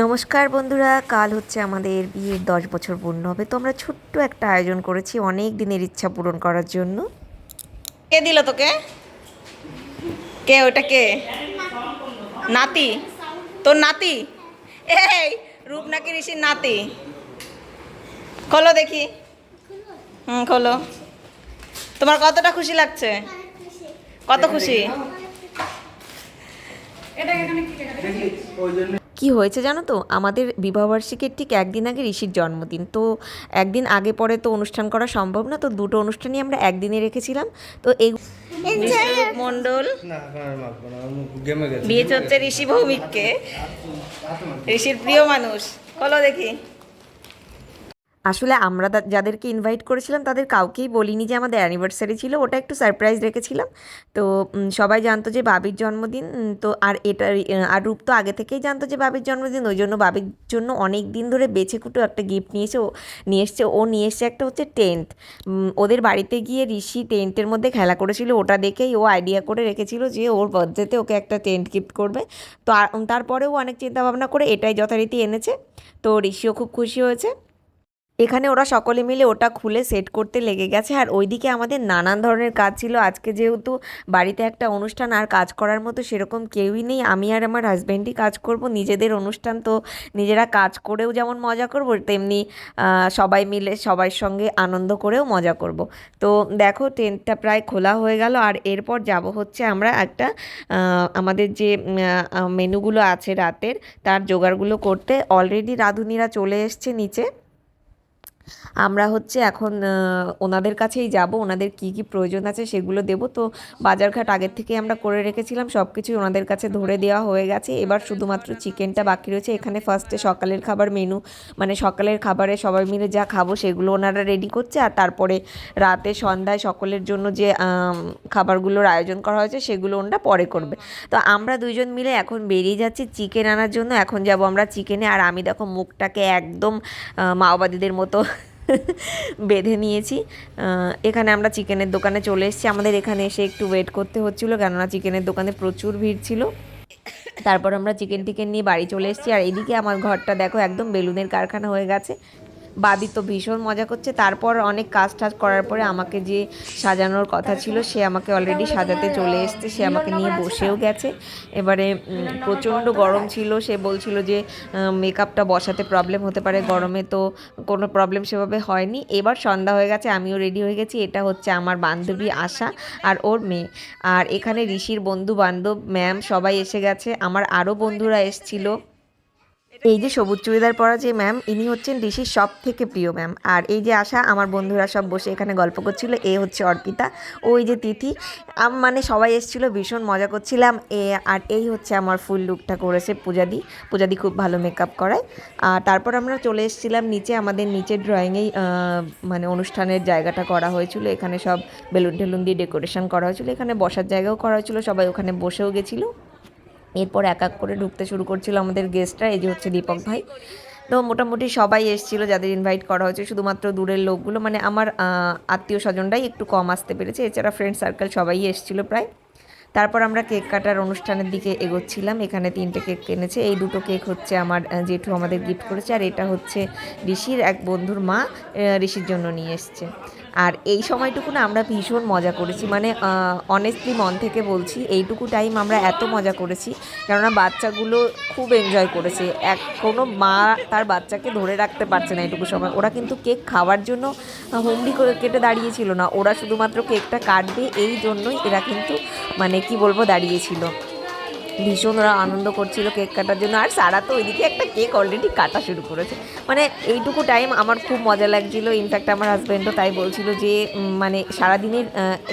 নমস্কার বন্ধুরা কাল হচ্ছে আমাদের বিয়ের দশ বছর পূর্ণ হবে তো আমরা ছোট্ট একটা আয়োজন করেছি অনেক দিনের ইচ্ছা পূরণ করার জন্য। কে দিল তোকে? কে ওটা কে? নাতি? তোর নাতি? এই রূপনাকি ঋষির নাতি। খোলো দেখি। হুম খোলো। তোমার কতটা খুশি লাগছে? কত খুশি? কি হয়েছে জানো তো? আমাদের বিবাহবার্ষিকীর ঠিক একদিন আগে ঋষির জন্মদিন। তো একদিন আগে পরে তো অনুষ্ঠান করা সম্ভব না তো দুটো অনুষ্ঠানই আমরা একদিনে রেখেছিলাম। তো এই গেছে। দিয়েছে হচ্ছে ঋষি ভৌমিককে। ঋষির প্রিয় মানুষ। বলো দেখি। আসলে আমরা যাদেরকে ইনভাইট করেছিলাম তাদের কাউকেই বলিনি যে আমাদের অ্যানিভার্সারি ছিল, ওটা একটু সারপ্রাইজ রেখেছিলাম। তো সবাই জানতো যে বাবির জন্মদিন তো আর এটা আর রূপ তো আগে থেকেই জানতো যে বাবির জন্মদিন, ওই জন্য বাবির জন্য অনেক দিন ধরে বেছে কুটো একটা গিফট নিয়েছে ও, নিয়ে এসছে। ও নিয়ে এসছে একটা হচ্ছে টেন্ট ওদের বাড়িতে গিয়ে ঋষি টেন্টের মধ্যে খেলা করেছিল। ওটা দেখেই ও আইডিয়া করে রেখেছিল যে ওর বার্থডেতে ওকে একটা টেন্ট গিফট করবে। তো তারপরেও অনেক চিন্তা ভাবনা করে এটাই যথারীতি এনেছে। তো ঋষিও খুব খুশি হয়েছে। এখানে ওরা সকলে মিলে ওটা খুলে সেট করতে লেগে গেছে। আর ওইদিকে আমাদের নানান ধরনের কাজ ছিল। আজকে যেহেতু বাড়িতে একটা অনুষ্ঠান আর কাজ করার মতো সেরকম কেউই নেই। আমি আর আমার হাজব্যান্ডই কাজ করব। নিজেদের অনুষ্ঠান তো নিজেরা কাজ করেও যেমন মজা করব, তেমনি সবাই মিলে সবার সঙ্গে আনন্দ করেও মজা করব। তো দেখো টেন্টটা প্রায় খোলা হয়ে গেল। আর এরপর যাব হচ্ছে আমরা একটা আমাদের যে মেনুগুলো আছে রাতের, তার জোগাড়গুলো করতে। অলরেডি রাঁধুনিরা চলে এসছে নিচে। আমরা হচ্ছে এখন ওনাদের কাছেই যাব, ওনাদের কি কি প্রয়োজন আছে সেগুলো দেবো। তো বাজারঘাট আগের থেকে আমরা করে রেখেছিলাম সব কিছুই ওনাদের কাছে ধরে দেওয়া হয়ে গেছে। এবার শুধুমাত্র চিকেনটা বাকি রয়েছে। এখানে ফার্স্টে সকালের খাবার মেনু মানে সকালের খাবারে সবাই মিলে যা খাব সেগুলো ওনারা রেডি করছে। আর তারপরে রাতে সন্ধ্যায় সকলের জন্য যে খাবারগুলোর আয়োজন করা হয়েছে সেগুলো ওনারা পরে করবে। তো আমরা দুজন মিলে এখন বেরিয়ে যাচ্ছি চিকেন আনার জন্য। এখন যাব আমরা চিকেনে। আর আমি দেখো মুখটাকে একদম মাওবাদীদের মতো বেঁধে নিয়েছি। এখানে আমরা চিকেনের দোকানে চলে এসেছি। আমাদের এখানে এসে একটু ওয়েট করতে হচ্ছিল, কেননা চিকেনের দোকানে প্রচুর ভিড় ছিল। তারপর আমরা চিকেন টিকেন নিয়ে বাড়ি চলে এসেছি। আর এদিকে আমার ঘরটা দেখো, একদম বেলুনের কারখানা হয়ে গেছে। বাবি তো ভীষণ মজা করছে। তারপর অনেক কাজ টাজ করার পরে আমাকে যে সাজানোর কথা ছিল, সে আমাকে অলরেডি সাজাতে চলে এসছে, সে আমাকে নিয়ে বসেও গেছে। এবারে প্রচণ্ড গরম ছিল, সে বলছিল যে মেকআপটা বসাতে প্রবলেম হতে পারে, গরমে তো কোনো প্রবলেম সেভাবে হয়নি। এবার সন্ধ্যা হয়ে গেছে, আমিও রেডি হয়ে গেছি, এটা হচ্ছে আমার বান্ধবী আশা আর ওর মেয়ে। আর এখানে ঋষির বন্ধু বান্ধব ম্যাম সবাই এসে গেছে। আমার আরও বন্ধুরা এসছিল। এই যে সবুজ চুড়িদার পরা যে ম্যাম ইনি হচ্ছেন ঋষির সব থেকে প্রিয় ম্যাম আর এই যে আশা, আমার বন্ধুরা সব বসে এখানে গল্প করছিল, এ হচ্ছে অর্পিতা। ওই যে তিথি, আম মানে সবাই এসেছিল, ভীষণ মজা করছিলাম। এ, আর এই হচ্ছে আমার ফুল লুকটা করেছে পূজাদি। পূজাদি খুব ভালো মেকআপ করায়। আর তারপর আমরা চলে এসেছিলাম নিচে, আমাদের নিচের ড্রয়িংয়েই মানে অনুষ্ঠানের জায়গাটা করা হয়েছিল। এখানে সব বেলুন টেলুন দিয়ে ডেকোরেশন করা হয়েছিল। এখানে বসার জায়গাও করা হয়েছিল, সবাই ওখানে বসেও গেছিল। এরপর এক এক করে ঢুকতে শুরু করছিল আমাদের গেস্টরা এই যে হচ্ছে দীপক ভাই। তো মোটামুটি সবাই এসেছিল যাদের ইনভাইট করা হয়েছে, শুধুমাত্র দূরের লোকগুলো মানে আমার আত্মীয় স্বজনরাই একটু কম আসতে পেরেছে। এছাড়া ফ্রেন্ড সার্কেল সবাই এসেছিল প্রায়। তারপর আমরা কেক কাটার অনুষ্ঠানের দিকে এগোচ্ছিলাম। এখানে তিনটে কেক কিনেছে এই দুটো কেক হচ্ছে আমার জেঠু আমাদের গিফট করেছে। আর এটা হচ্ছে ঋষির এক বন্ধুর মা ঋষির জন্য নিয়ে এসছে। আর এই সময়টুকু না আমরা ভীষণ মজা করেছি। মানে অনেস্টলি মন থেকে বলছি, এইটুকু টাইম আমরা এত মজা করেছি, কেননা বাচ্চাগুলো খুব এনজয় করেছে। এক, কোনো মা তার বাচ্চাকে ধরে রাখতে পারছে না এইটুকু সময়। ওরা কিন্তু কেক খাওয়ার জন্য হুমড়ি কেটে দাঁড়িয়েছিল না। ওরা শুধুমাত্র কেকটা কাটবে, এই জন্যই এরা কিন্তু মানে কি বলব, দাঁড়িয়েছিল। ভীষণ ওরা আনন্দ করছিল কেক কাটার জন্য। আর সারা তো ওইদিকে একটা কেক অলরেডি কাটা শুরু করেছে। মানে এইটুকু টাইম আমার খুব মজা লাগছিল। ইনফ্যাক্ট আমার হাজব্যান্ডও তাই বলছিল যে মানে সারাদিনের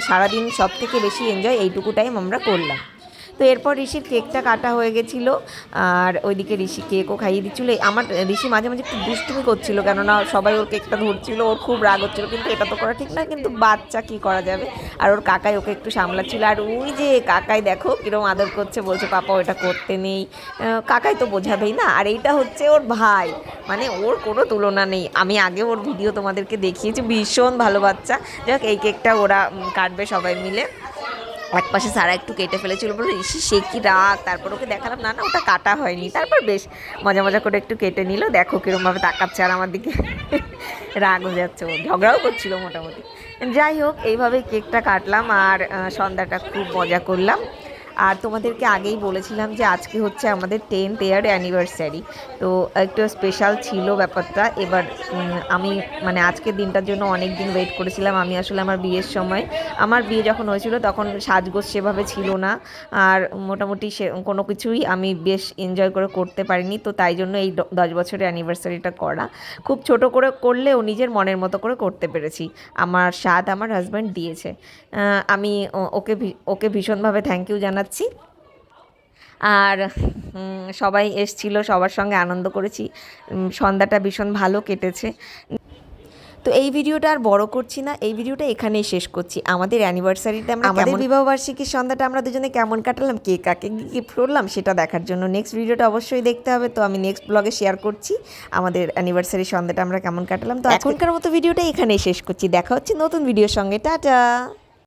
সারাদিন সব থেকে বেশি এনজয় এইটুকু টাইম আমরা করলাম। তো এরপর ঋষির কেকটা কাটা হয়ে গেছিল, আর ওইদিকে ঋষি কেকও খাইয়ে দিচ্ছিল। আমার, ঋষি মাঝে মাঝে একটু দুষ্টুমি করছিল, কেননা সবাই ওর কেকটা ধরছিল, ওর খুব রাগ হচ্ছিল, কিন্তু এটা তো করা ঠিক না, কিন্তু বাচ্চা কি করা যাবে? আর ওর কাকাই ওকে একটু সামলাচ্ছিল, আর ওই যে কাকাই দেখো কিরম আদর করছে, বলছে, পাপা ওটা করতে নেই। কাকাই তো বোঝাবেই না, আর এইটা হচ্ছে ওর ভাই। মানে ওর কোনো তুলনা নেই। আমি আগে ওর ভিডিও তোমাদেরকে দেখিয়েছি, ভীষণ ভালো বাচ্চা। যাক, এই কেকটা ওরা কাটবে সবাই মিলে। এক পাশে সারা একটু কেটে ফেলেছিল বলে, ইসি, সে কি রাগ? তারপর ওকে দেখালাম, না না, ওটা কাটা হয়নি। তারপর বেশ মজা মজা করে একটু কেটে নিল। দেখো কীরমভাবে তাকাচ্ছে আর আমার দিকে রাগ হয়ে যাচ্ছে। ও ঝগড়াও করছিল মোটামুটি। যাই হোক এইভাবে কেকটা কাটলাম আর সন্ধ্যাটা খুব মজা করলাম। আর তোমাদেরকে আগেই বলেছিলাম যে আজকে হচ্ছে আমাদের টেন্থ ইয়ার অ্যানিভার্সারি তো একটু স্পেশাল ছিল ব্যাপারটা। এবার আমি মানে আজকের দিনটার জন্য অনেক দিন ওয়েট করেছিলাম। আমি আসলে আমার বিয়ের সময়, আমার বিয়ে যখন হয়েছিল তখন সাজগোজ সেভাবে ছিল না। আর মোটামুটি সে, কোনো কিছুই আমি বেশ এনজয় করে করতে পারিনি। তো তাই জন্য এই দশ বছরের অ্যানিভার্সারিটা করা। খুব ছোট করে করলেও নিজের মনের মতো করে করতে পেরেছি। আমার স্বাদ আমার হাজব্যান্ড দিয়েছে। আমি ওকে ওকে ভীষণভাবে থ্যাংক ইউ জানাচ্ছি। আর সবাই এসছিল সবার সঙ্গে আনন্দ করেছি। সন্ধ্যাটা ভীষণ ভালো কেটেছে। তো এই ভিডিওটা আর বড় করছি না এই ভিডিওটা এখানেই শেষ করছি। আমাদের অ্যানিভার্সারিতে আমরা আমাদের বিবাহবার্ষিকীর সন্ধ্যাটা আমরা দুজনে কেমন কাটালাম কে কাকে গিফট করলাম সেটা দেখার জন্য। নেক্সট ভিডিওটা অবশ্যই দেখতে হবে তো আমি নেক্সট ব্লগে শেয়ার করছি। আমাদের অ্যানিভার্সারি সন্ধ্যাটা আমরা কেমন কাটালাম। তো এখনকার মতো ভিডিওটা এখানেই শেষ করছি। দেখা হচ্ছে নতুন ভিডিওর সঙ্গে। টাটা!